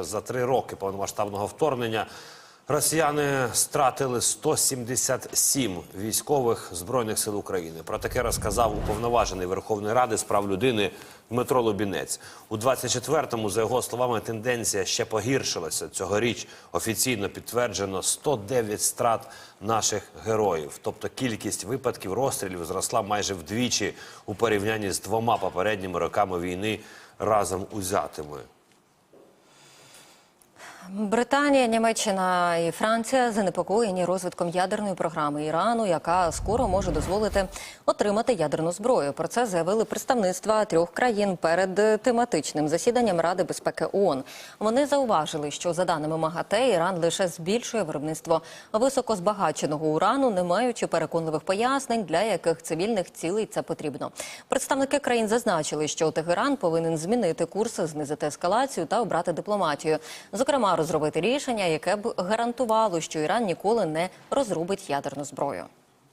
За три роки повномасштабного вторгнення росіяни стратили 177 військових збройних сил України. Про таке розказав уповноважений Верховної Ради з прав людини Дмитро Лубінець. У 24-му, за його словами, тенденція ще погіршилася. Цьогоріч офіційно підтверджено 109 страт наших героїв. Тобто кількість випадків розстрілів зросла майже вдвічі у порівнянні з двома попередніми роками війни разом узятими. Британія, Німеччина і Франція занепокоєні розвитком ядерної програми Ірану, яка скоро може дозволити отримати ядерну зброю. Про це заявили представництва трьох країн перед тематичним засіданням Ради безпеки ООН. Вони зауважили, що за даними МАГАТЕ, Іран лише збільшує виробництво високозбагаченого урану, не маючи переконливих пояснень, для яких цивільних цілей це потрібно. Представники країн зазначили, що Тегеран повинен змінити курс, знизити ескалацію та обрати дипломатію. Зокрема, розробити рішення, яке б гарантувало, що Іран ніколи не розрубить ядерну зброю.